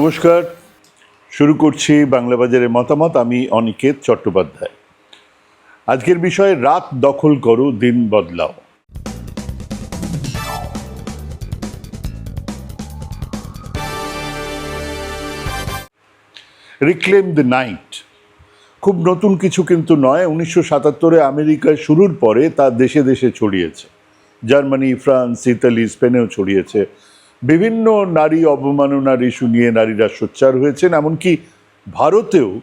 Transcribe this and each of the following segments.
নমস্কার। শুরু করছি বাংলা বাজারের মতামত। আমি অনিকেত চট্টোপাধ্যায়। আজকের বিষয়ে রাত দখল করো, দিন বদলাও। রিক্লেম দ্য নাইট খুব নতুন কিছু কিন্তু নয়। উনিশশো সাতাত্তরে আমেরিকায় শুরুর পরে তা দেশে দেশে ছড়িয়েছে। জার্মানি, ফ্রান্স, ইতালি, স্পেনেও ছড়িয়েছে। বিভিন্ন নারী অবমাননার ইস্যু নিয়ে নারীরা সোচ্চার হয়েছেন, এমনকি ভারতেও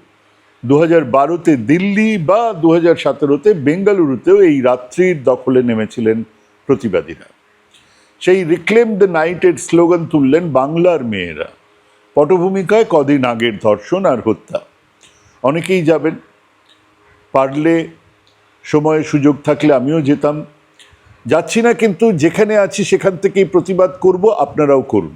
দু হাজার বারোতে দিল্লি বা দু হাজার সতেরোতে বেঙ্গালুরুতেও এই রাত্রির দখলে নেমেছিলেন প্রতিবাদীরা। সেই রিক্লেম দ্য নাইটের স্লোগান তুললেন বাংলার মেয়েরা। পটভূমিকায় কদিন আগের ধর্ষণ আর হত্যা। অনেকেই যাবেন, পারলে সময় সুযোগ থাকলে আমিও যেতাম। যাচ্ছি না কিন্তু যেখানে আছি সেখান থেকেই প্রতিবাদ করব, আপনারাও করুন।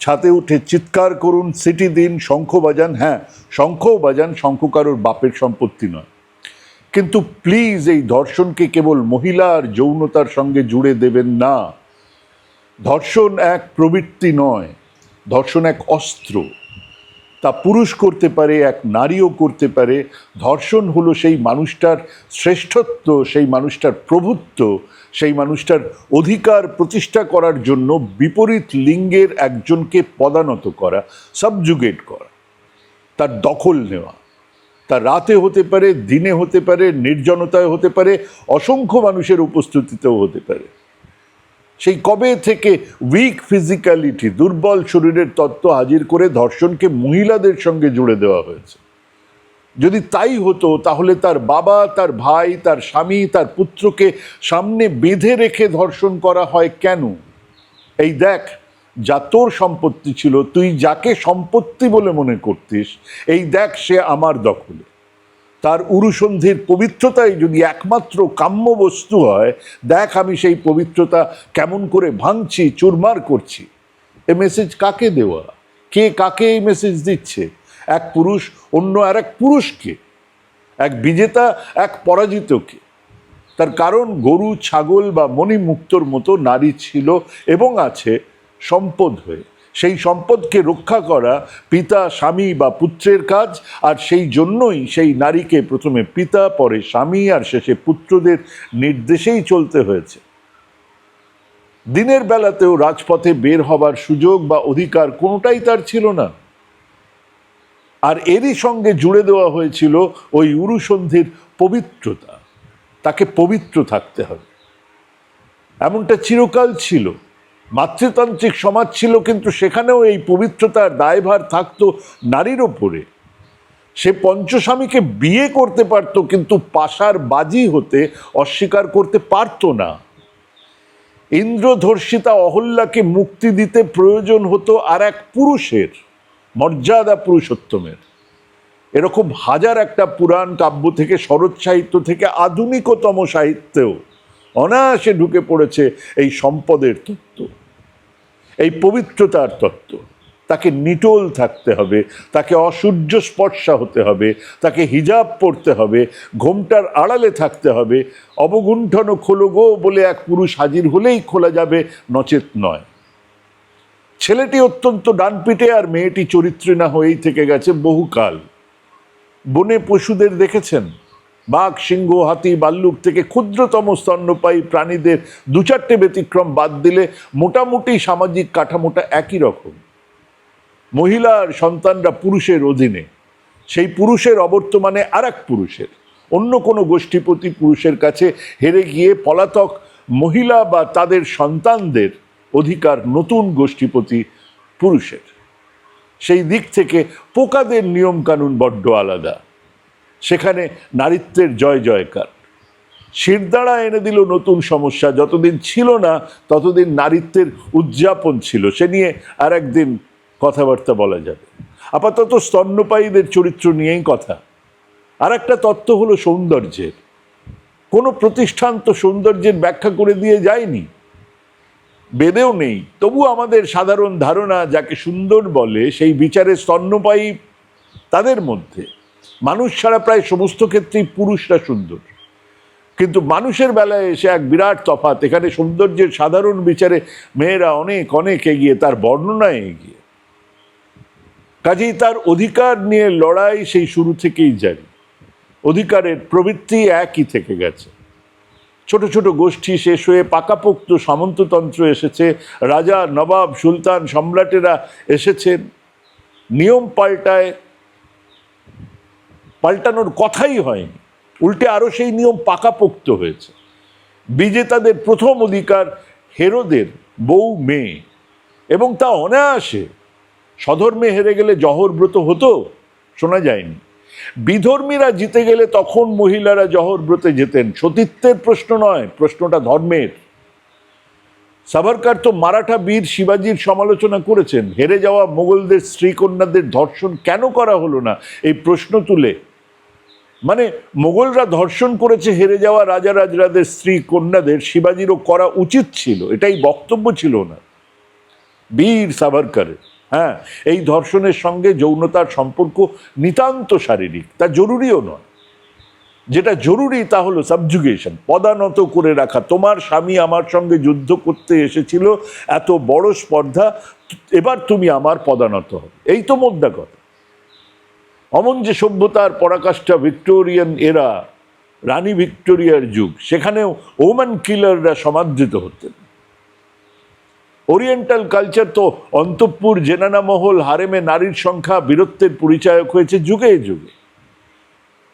ছাদে উঠে চিৎকার করুন, সিটি দিন, শঙ্খ বাজান হ্যাঁ শঙ্খও বাজান শঙ্খ কারোর বাপের সম্পত্তি নয়। কিন্তু প্লিজ এই ধর্ষণকে কেবল মহিলা আর যৌনতার সঙ্গে জুড়ে দেবেন না। ধর্ষণ এক প্রবৃত্তি নয়, ধর্ষণ এক অস্ত্র। তা পুরুষ করতে পারে, এক নারীও করতে পারে। ধর্ষণ হলো সেই মানুষটার শ্রেষ্ঠত্ব, সেই মানুষটার প্রভুত্ব, সেই মানুষটার অধিকার প্রতিষ্ঠা করার জন্য বিপরীত লিঙ্গের একজনকে পদানত করা সাবজুগেট করা, তার দখল নেওয়া। তা রাতে হতে পারে, দিনে হতে পারে, নির্জনতায় হতে পারে, অসংখ্য মানুষের উপস্থিতিতেও হতে পারে। সেই কবে থেকে উইক ফিজিক্যালিটি দুর্বল শরীরের তত্ত্ব হাজির করে ধর্ষণকে মহিলাদের সঙ্গে জুড়ে দেওয়া হয়েছে। যদি তাই হতো, তাহলে তার বাবা, তার ভাই, তার স্বামী, তার পুত্রকে সামনে বেঁধে রেখে ধর্ষণ করা হয় কেন? এই দেখ, যা তোর সম্পত্তি ছিল, তুই যাকে সম্পত্তি বলে মনে করতিস, এই দেখ সে আমার দখলে। তার উরুসন্ধির পবিত্রতাই যদি একমাত্র কাম্য বস্তু হয়, দেখ আমি সেই পবিত্রতা কেমন করে ভাঙছি, চুরমার করছি। এ মেসেজ কাকে দেওয়া? কে কাকে এই মেসেজ দিচ্ছে? এক পুরুষ অন্য আর এক পুরুষকে। এক বিজেতা, এক পরাজিতকে। তার কারণ গরু, ছাগল বা মণিমুক্তর মতো নারী ছিল এবং আছে সম্পদ হয়ে। সেই সম্পদকে রক্ষা করা পিতা, স্বামী বা পুত্রের কাজ, আর সেই জন্যই সেই নারীকে প্রথমে পিতা, পরে স্বামী, আর শেষে পুত্রদের নির্দেশেই চলতে হয়েছে। দিনের বেলাতেও রাজপথে বের হবার সুযোগ বা অধিকার কোনোটাই তার ছিল না। আর এরই সঙ্গে জুড়ে দেওয়া হয়েছিল ওই উরুসন্ধির পবিত্রতা। তাকে পবিত্র থাকতে হবে। এমনটা চিরকাল ছিল। মাতৃতান্ত্রিক সমাজ ছিল, কিন্তু সেখানেও এই পবিত্রতার দায়ভার থাকতো নারীর ওপরে। সে পঞ্চস্বামীকে বিয়ে করতে পারত, কিন্তু পাশার বাজি হতে অস্বীকার করতে পারত না। ইন্দ্রধর্ষিতা অহল্যাকে মুক্তি দিতে প্রয়োজন হতো আর এক পুরুষের, মর্যাদা পুরুষোত্তমের। এরকম হাজার একটা পুরাণ কাব্য থেকে শরৎ সাহিত্য থেকে, আধুনিকতম সাহিত্যেও অনায়াসে ঢুকে পড়েছে এই সম্পদের তত্ত্ব, এই পবিত্রতার তত্ত্ব। তাকে নিটোল থাকতে হবে, তাকে অসূর্য স্পর্শা হতে হবে, তাকে হিজাব পড়তে হবে, ঘোমটার আড়ালে থাকতে হবে। অবগুণ্ঠন খোলো গো বলে এক পুরুষ হাজির হলেই খোলা যাবে, নচেত নয়। ছেলেটি অত্যন্ত ডানপিটে আর মেয়েটি চরিত্রে না হয়েই থেকে গেছে বহুকাল। বনে পশুদের দেখেছেন? বাঘ, সিংহ, হাতি, বাল্লুক থেকে ক্ষুদ্রতম স্তন্যপায়ী প্রাণীদের দু চারটে ব্যতিক্রম বাদ দিলে মোটামুটি সামাজিক কাঠামোটা একই রকম। মহিলার সন্তানরা পুরুষের অধীনে, সেই পুরুষের অবর্তমানে আর পুরুষের, অন্য কোনো গোষ্ঠীপতি পুরুষের কাছে হেরে গিয়ে পলাতক মহিলা বা তাদের সন্তানদের অধিকার নতুন গোষ্ঠীপতি পুরুষের। সেই দিক থেকে পোকাদের নিয়মকানুন বড্ড আলাদা। সেখানে নারীত্বের জয় জয়কার। শিরদাঁড়া এনে দিল নতুন সমস্যা, যতদিন ছিল না ততদিন নারীত্বের উদযাপন ছিল। সে নিয়ে আর একদিন কথাবার্তা বলা যাবে। আপাতত স্তন্যপায়ীদের চরিত্র নিয়েই কথা। আর একটা তত্ত্ব হলো সৌন্দর্যের। কোনো প্রতিষ্ঠান তো সৌন্দর্যের ব্যাখ্যা করে দিয়ে যায়নি। বেদেও নেই। তবু আমাদের সাধারণ ধারণা, যাকে সুন্দর বলে সেই বিচারে স্তন্যপায়ী তাদের মধ্যে। মানুষ ছাড়া প্রায় সমস্ত ক্ষেত্রেই পুরুষরা সুন্দর। কিন্তু মানুষের বেলায় এসে এক বিরাট তফাৎ, এখানে সৌন্দর্যের সাধারণ বিচারে মেয়েরা অনেক অনেক এগিয়ে, তার বর্ণনায় এগিয়ে। কাজেই তার অধিকার নিয়ে লড়াই সেই শুরু থেকেই জারি। অধিকারের প্রবৃত্তি একই থেকে গেছে। ছোট ছোট গোষ্ঠী শেষ হয়ে পাকাপোক্ত সামন্ততন্ত্র এসেছে। রাজা নবাব সুলতান সম্রাটেরা এসেছেন। নিয়ম পাল্টায় পাল্টানোর কথাই হয়নি। উল্টে আরও সেই নিয়ম পাকাপোক্ত হয়েছে। বিজেতাদের প্রথম অধিকার হেরোদের বউ মেয়ে। এবং তা অনায়াসে সধর্মে হেরে গেলে জহরব্রত হতো, শোনা যায়নি। বিধর্মীরা জিতে গেলে তখন মহিলারা জহরব্রতে যেতেন। সতীত্বের প্রশ্ন নয়, প্রশ্নটা ধর্মের। সাভারকার তো মারাঠা বীর শিবাজির সমালোচনা করেছেন, হেরে যাওয়া মোগলদের স্ত্রীকন্যাদের ধর্ষণ কেন করা হলো না? এই প্রশ্ন তুলে মানে মোগলরা ধর্ষণ করেছে হেরে যাওয়া রাজা রাজরাদের স্ত্রী কন্যাদের, শিবাজিরও করা উচিত ছিল, এটাই বক্তব্য ছিল না বীর সাভারকারের হ্যাঁ এই ধর্ষণের সঙ্গে যৌনতার সম্পর্ক নিতান্ত শারীরিক, তা জরুরিও নয়। যেটা জরুরি তা হলো সাবজুগেশন পদানত করে রাখা, তোমার স্বামী আমার সঙ্গে যুদ্ধ করতে এসেছিল, এত বড় স্পর্ধা, এবার তুমি আমার পদানত হবে, এই তো মোদ্দা কথা। অমন যে সভ্যতার পরাকাষ্ঠা ভিক্টোরিয়ান এরা, রানী ভিক্টোরিয়ার যুগ, সেখানেও ওম্যান কিলাররা সমাদৃত হতেন। ওরিয়েন্টাল কালচার তো অন্তঃপুর জেনানা মহল হারেমে নারীর সংখ্যা বীরত্বের পরিচায়ক হয়েছে যুগে যুগে।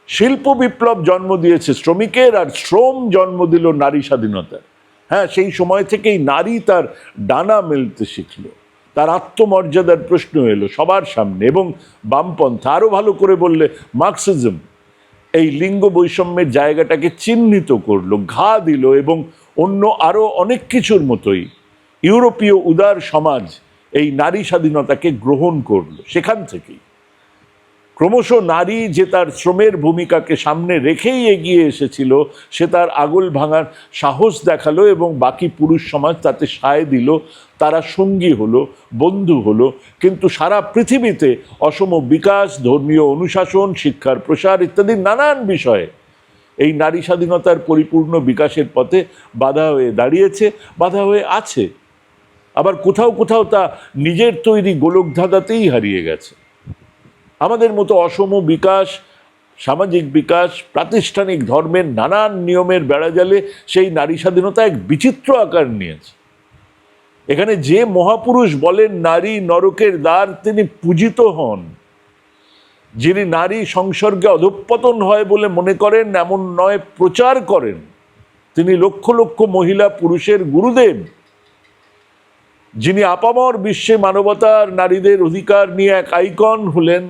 শিল্প বিপ্লব জন্ম দিয়েছে শ্রমিকের আর শ্রম জন্ম দিল নারী স্বাধীনতার। হ্যাঁ সেই সময় থেকেই নারী তার ডানা মেলতে শিখল। তার আত্মমর্যাদার প্রশ্ন এলো সবার সামনে এবং বামপন্থা আরও ভালো করে বললে মার্কসিজম। এই লিঙ্গ বৈষম্যের জায়গাটাকে চিহ্নিত করল, ঘা দিল এবং অন্য আরও অনেক কিছুর মতোই ইউরোপীয় উদার সমাজ এই নারী স্বাধীনতাকে গ্রহণ করল সেখান থেকেই। ক্রমশ নারী যে তার শ্রমের ভূমিকাকে সামনে রেখেই এগিয়ে এসেছিল, সে তার আগুল ভাঙার সাহস দেখাল এবং বাকি পুরুষ সমাজ তাতে সায় দিল। তারা সঙ্গী হলো, বন্ধু হলো, কিন্তু সারা পৃথিবীতে অসম বিকাশ, ধর্মীয় অনুশাসন, শিক্ষার প্রসার ইত্যাদি নানান বিষয়ে এই নারী স্বাধীনতার পরিপূর্ণ বিকাশের পথে বাধা হয়ে দাঁড়িয়েছে, বাধা হয়ে আছে। আবার কোথাও কোথাও তা নিজের তৈরি গোলকধাঁধাতেই হারিয়ে গেছে। আমাদের মতো অসম বিকাশ, সামাজিক বিকাশ, প্রাতিষ্ঠানিক ধর্মের নানান নিয়মের বেড়াজালে সেই নারী স্বাধীনতা এক বিচিত্র আকার নিয়েছে। এখানে যে মহাপুরুষ বলেন নারী নরকের দ্বার, তিনি পূজিত হন। যিনি নারী সংসর্গে অধঃপতন হয় বলে মনে করেন, এমন নয়, প্রচার করেন। তিনি লক্ষ লক্ষ মহিলা পুরুষের গুরুদেব। যিনি আপামর বিশ্বে মানবতার নারীদের অধিকার নিয়ে এক আইকন হলেন।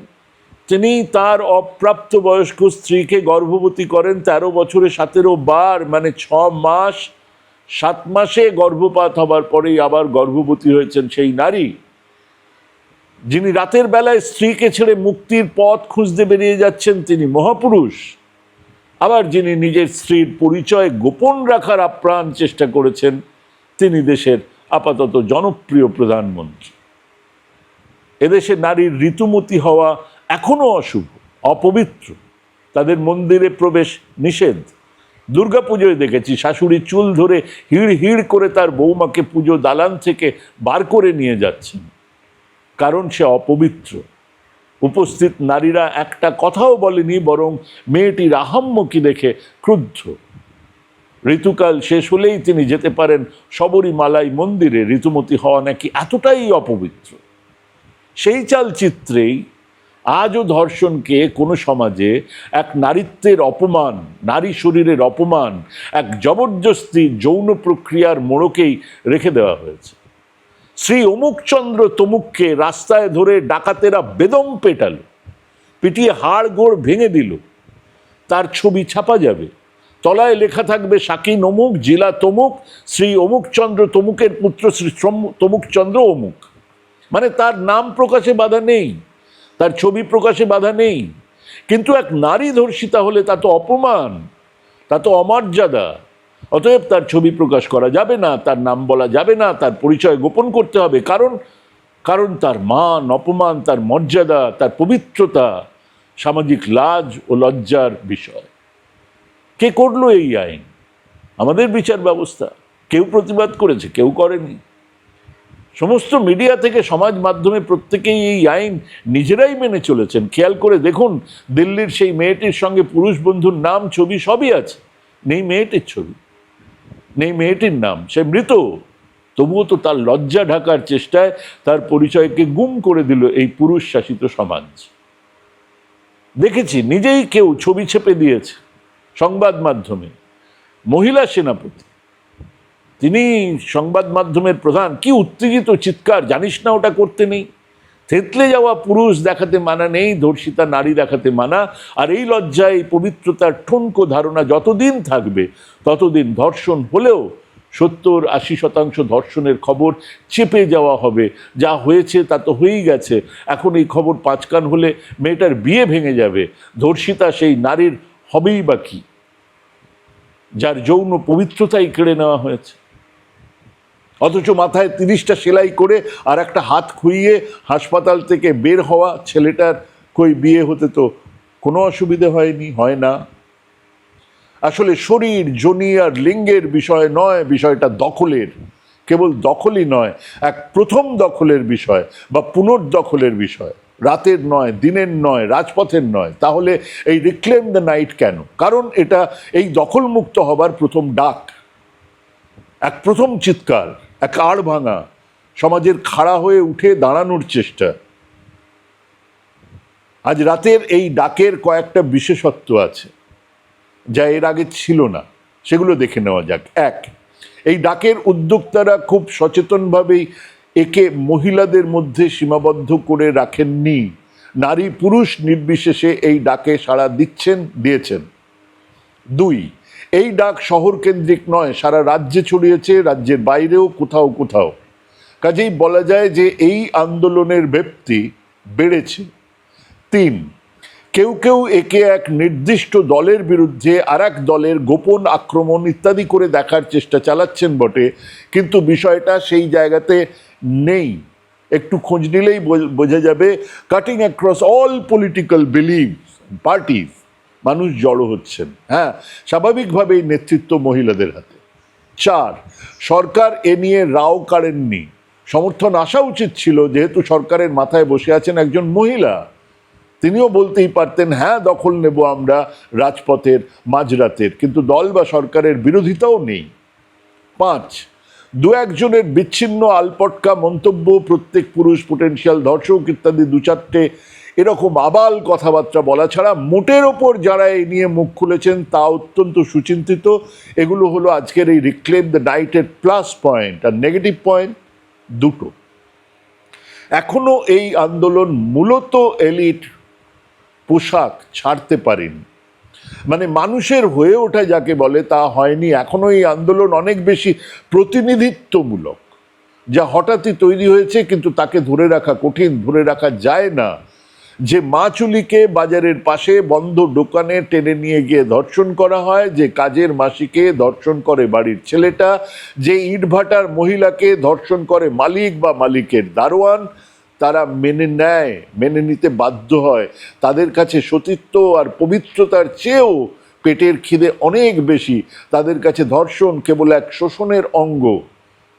তিনি তার অপ্রাপ্ত বয়স্ক স্ত্রীকে গর্ভবতী করেন, তেরো বছরে সতেরো বার মানে ছ মাস, সাত মাসে গর্ভপাত হবার পরেই আবার গর্ভবতী হয়েছেন সেই নারী। যিনি রাতের বেলায় স্ত্রীকে ছেড়ে মুক্তির পথ খুঁজতে বেরিয়ে যাচ্ছেন, তিনি মহাপুরুষ। আবার যিনি নিজের স্ত্রীর পরিচয় গোপন রাখার আপ্রাণ চেষ্টা করেছেন, তিনি দেশের আপাতত জনপ্রিয় প্রধানমন্ত্রী। এদেশে নারীর ঋতুমতি হওয়া এখনও অশুভ, অপবিত্র। তাদের মন্দিরে প্রবেশ নিষেধ। দুর্গাপুজোয় দেখেছি, শাশুড়ি চুল ধরে হিড় হিড় করে তার বৌমাকে পুজো দালান থেকে বার করে নিয়ে যাচ্ছেন। কারণ সে অপবিত্র। উপস্থিত নারীরা একটা কথাও বলেনি, বরং মেয়েটির আহাম্মকি দেখে ক্রুদ্ধ। ঋতুকাল শেষ হলেই তিনি যেতে পারেন শবরীমালাই মন্দিরে। ঋতুমতি হওয়া নাকি এতটাই অপবিত্র। সেই চালচিত্রেই আজও ধর্ষণকে কোনো সমাজে এক নারীত্বের অপমান, নারী শরীরের অপমান, এক জবরদস্তি যৌন প্রক্রিয়ার মোড়কেই রেখে দেওয়া হয়েছে। শ্রী অমুকচন্দ্র তমুককে রাস্তায় ধরে ডাকাতেরা বেদম পেটাল, পিটিয়ে হাড় গোড় ভেঙে দিল। তার ছবি ছাপা যাবে। তলায় লেখা থাকবে, সাকিন অমুক, জেলা তমুক, শ্রী অমুকচন্দ্র তমুকের পুত্র শ্রী তমুকচন্দ্র অমুক। মানে তার নাম প্রকাশে বাধা নেই। তার ছবি প্রকাশে বাধা নেই। কিন্তু এক নারী ধর্ষিতা হলে তা তো অপমান, তা তো অমর্যাদা। অতএব তার ছবি প্রকাশ করা যাবে না, তার নাম বলা যাবে না, তার পরিচয় গোপন করতে হবে। কারণ কারণ তার মান অপমান, তার মর্যাদা, তার পবিত্রতা সামাজিক লাজ ও লজ্জার বিষয়। কে করল এই আইন? আমাদের বিচার ব্যবস্থা। কেউ প্রতিবাদ করেছে, কেউ করেনি। সমস্ত মিডিয়া থেকে সমাজ মাধ্যমে প্রত্যেকেই এই আইন নিজেরাই মেনে চলেছেন। খেয়াল করে দেখুন, দিল্লির সেই মেয়েটির সঙ্গে পুরুষ বন্ধুর নাম, ছবি সবই আছে। নেই মেয়েটির ছবি, নেই মেয়েটির নাম, সে মৃত। তবুও তো তার লজ্জা ঢাকার চেষ্টায় তার পরিচয়কে গুম করে দিল এই পুরুষ শাসিত সমাজ। দেখেছি, নিজেই কেউ ছবি ছেপে দিয়েছে সংবাদ মাধ্যমে। মহিলা সেনাপতি তিনি সংবাদ মাধ্যমের প্রধান। কি উত্তেজিত চিৎকার, জানিস না ওটা করতে নেই? থেতলে যাওয়া পুরুষ দেখাতে মানা নেই, ধর্ষিতা নারী দেখাতে মানা। আর এই লজ্জায় এই পবিত্রতার ঠুনকো ধারণা যতদিন থাকবে, ততদিন ধর্ষণ হলেও সত্তর আশি শতাংশ ধর্ষণের খবর চেপে যাওয়া হবে। যা হয়েছে তা তো হয়েই গেছে। এখন এই খবর পাঁচকান হলে মেয়েটার বিয়ে ভেঙে যাবে। ধর্ষিতা সেই নারীর হবেই বা কি? যার যৌন পবিত্রতাই কেড়ে নেওয়া হয়েছে। অথচ মাথায় তিরিশটা সেলাই করে আর একটা হাত খুইয়ে হাসপাতাল থেকে বের হওয়া ছেলেটার কই বিয়ে হতে তো কোনো অসুবিধে হয়নি, হয় না। আসলে শরীর, জনি আর লিঙ্গের বিষয় নয়, বিষয়টা দখলের। কেবল দখলই নয়, এক প্রথম দখলের বিষয় বা পুনর্দখলের বিষয়। রাতের নয়, দিনের নয়, রাজপথের নয়, তাহলে এই রিক্লেম দ্য নাইট কেন? কারণ এটা এই দখলমুক্ত হবার প্রথম ডাক, এক প্রথম চিৎকার। এক আড় ভাঙা। সমাজের খাড়া হয়ে উঠে দাঁড়ানোর চেষ্টা। আজ রাতের এই ডাকের কয়েকটা বিশেষত্ব আছে, যা এর আগে ছিল না। সেগুলো দেখে নেওয়া যাক। এক, এই ডাকের উদ্যোক্তারা খুব সচেতনভাবেই একে মহিলাদের মধ্যে সীমাবদ্ধ করে রাখেননি। নারী পুরুষ নির্বিশেষে এই ডাকে সাড়া দিচ্ছেন, দিয়েছেন। দুই এই ডাক শহর কেন্দ্রিক নয়, সারা রাজ্যে ছড়িয়েছে, রাজ্যের বাইরেও কোথাও কোথাও। কাজেই বলা যায় যে এই আন্দোলনের ব্যাপ্তি বেড়েছে। তিন, কেউ কেউ একে এক নির্দিষ্ট দলের বিরুদ্ধে আর দলের গোপন আক্রমণ ইত্যাদি করে দেখার চেষ্টা চালাচ্ছেন বটে, কিন্তু বিষয়টা সেই জায়গাতে নেই। একটু খোঁজ নিলেই বোঝ- যাবে cutting across all political belief parties মানুষ জড়ো হচ্ছেন। হ্যাঁ স্বাভাবিকভাবেই নেতৃত্ব মহিলাদের হাতে। চার, সরকার এ নিয়ে রাও কাড়েননি। সমর্থন আসা উচিত ছিল, যেহেতু সরকারের মাথায় বসে আছেন একজন মহিলা। তিনিও বলতেই পারতেন হ্যাঁ দখল নেব আমরা রাজপথের মাঝরাতের, কিন্তু দল বা সরকারের বিরোধিতাও নেই। পাঁচ, দু একজনের বিচ্ছিন্ন আলপটকা মন্তব্য, প্রত্যেক পুরুষ পোটেনশিয়াল ধর্ষক ইত্যাদি দু চারটে এরকম আবাল কথাবার্তা বলা ছাড়া মোটের ওপর যারা এই নিয়ে মুখ খুলেছেন তা অত্যন্ত সুচিন্তিত। এগুলো হলো আজকের এই রিক্লেম দ্য নাইটের প্লাস পয়েন্ট আর নেগেটিভ পয়েন্ট দুটো। এখনও এই আন্দোলন মূলত এলিট পোশাক ছাড়তে পারেনি। মানে মানুষের হয়ে ওঠা যাকে বলে তা হয়নি। এখনও এই আন্দোলন অনেক বেশি প্রতিনিধিত্বমূলক। যা হঠাৎই তৈরি হয়েছে কিন্তু তাকে ধরে রাখা কঠিন, ধরে রাখা যায় না। যে মা চুলিকে বাজারের পাশে বন্ধ দোকানে টেনে নিয়ে গিয়ে ধর্ষণ করা হয়, যে কাজের মাসিকে ধর্ষণ করে বাড়ির ছেলেটা, যে ইটভাটার মহিলাকে ধর্ষণ করে মালিক বা মালিকের দারোয়ান, তারা মেনে নেয়, মেনে নিতে বাধ্য হয়। তাদের কাছে সতীত্ব আর পবিত্রতার চেয়েও পেটের খিদে অনেক বেশি। তাদের কাছে ধর্ষণ কেবল এক শোষণের অঙ্গ।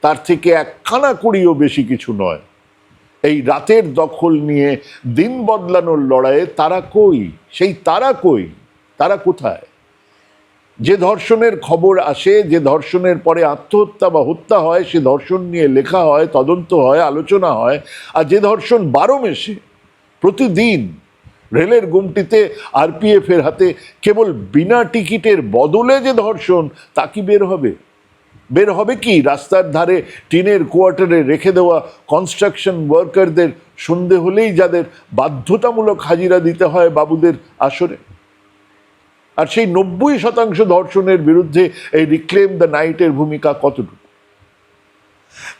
তার থেকে এক খানা কুড়িও বেশি কিছু নয়। এই রাতের দখল নিয়ে দিন বদলানোর লড়াইয়ে তারা কই? সেই তারা কই? তারা কোথায়? যে ধর্ষণের খবর আসে, যে ধর্ষণের পরে আত্মহত্যা বা হত্যা হয়, সে ধর্ষণ নিয়ে লেখা হয়, তদন্ত হয়, আলোচনা হয়, আর যে ধর্ষণ বারো মেশে প্রতিদিন রেলের গুমটিতে আরপিএফ এর হাতে কেবল বিনা টিকিটের বদলে যে ধর্ষণ, তা কি বের হবে? বের হবে কি? রাস্তার ধারে টিনের কোয়ার্টারে রেখে দেওয়া কনস্ট্রাকশন ওয়ার্কারদের সন্ধে হলেই যাদের বাধ্যতামূলক হাজিরা দিতে হয় বাবুদের আসরে। আর সেই নব্বই শতাংশ ধর্ষণের বিরুদ্ধে এই রিক্লেম দ্য নাইটের ভূমিকা কতটুকু?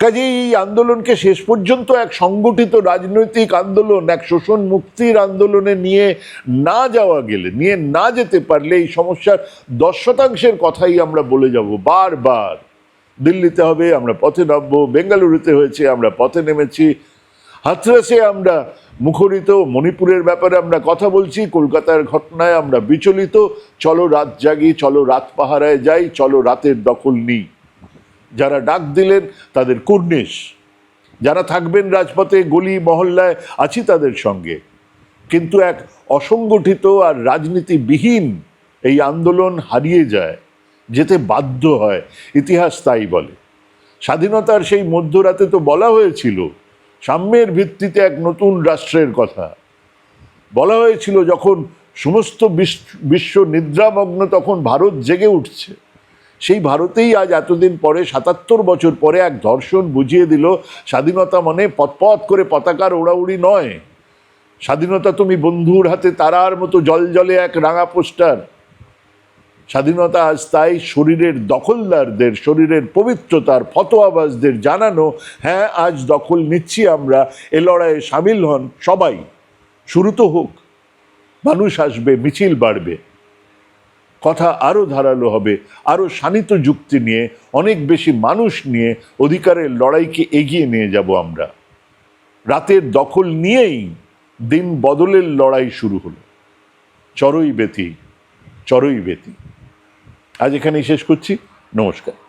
কাজেই এই আন্দোলনকে শেষ পর্যন্ত এক সংগঠিত রাজনৈতিক আন্দোলন, এক শোষণ মুক্তির আন্দোলনে নিয়ে না যাওয়া গেলে, নিয়ে না যেতে পারলে এই সমস্যার দশ শতাংশের কথাই আমরা বলে যাব বারবার। দিল্লিতে হবে, আমরা পথে নামবো, বেঙ্গালুরুতে হয়েছে, আমরা পথে নেমেছি। হাতরাসে আমরা মুখরিত, মণিপুরের ব্যাপারে আমরা কথা বলছি, কলকাতার ঘটনায় আমরা বিচলিত। চলো রাত জাগি, চলো রাত পাহারায় যাই, চলো রাতের দখল নিই। যারা ডাক দিলেন, তাদের কুর্নিশ। যারা থাকবেন রাজপথে, গলি, মহল্লায়, আছি তাদের সঙ্গে। কিন্তু এক অসংগঠিত আর রাজনীতিবিহীন এই আন্দোলন হারিয়ে যায়। যেতে বাধ্য হয়, ইতিহাস তাই বলে। স্বাধীনতার সেই মধ্যরাতে তো বলা হয়েছিল, সাম্যের ভিত্তিতে এক নতুন রাষ্ট্রের কথা। বলা হয়েছিল যখন সমস্ত বিশ্ব- নিদ্রামগ্ন তখন ভারত জেগে উঠছে। সেই ভারতেই আজ এতদিন পরে, সাতাত্তর বছর পরে এক ধর্ষণ বুঝিয়ে দিল, স্বাধীনতা মানে পথপথ করে পতাকার ওড়াউড়ি নয়। স্বাধীনতা তুমি বন্ধুর হাতে তারার মতো জল জলে এক রাঙা পোস্টার। স্বাধীনতা আজ তাই শরীরের দখলদারদের, শরীরের পবিত্রতার ফতোয়াবাজদের জানানো হ্যাঁ আজ দখল নিচ্ছি আমরা, এ লড়াইয়ে সামিল হন সবাই। শুরু তো হোক। মানুষ আসবে, মিছিল বাড়বে। কথা আরও ধারালো হবে আরও শানিত যুক্তি নিয়ে, অনেক বেশি মানুষ নিয়ে অধিকারের লড়াইকে এগিয়ে নিয়ে যাব আমরা। রাতের দখল নিয়েই দিন বদলের লড়াই শুরু হলো। চরই বেতি চরই বেতি আজ এখানেই শেষ করছি। নমস্কার।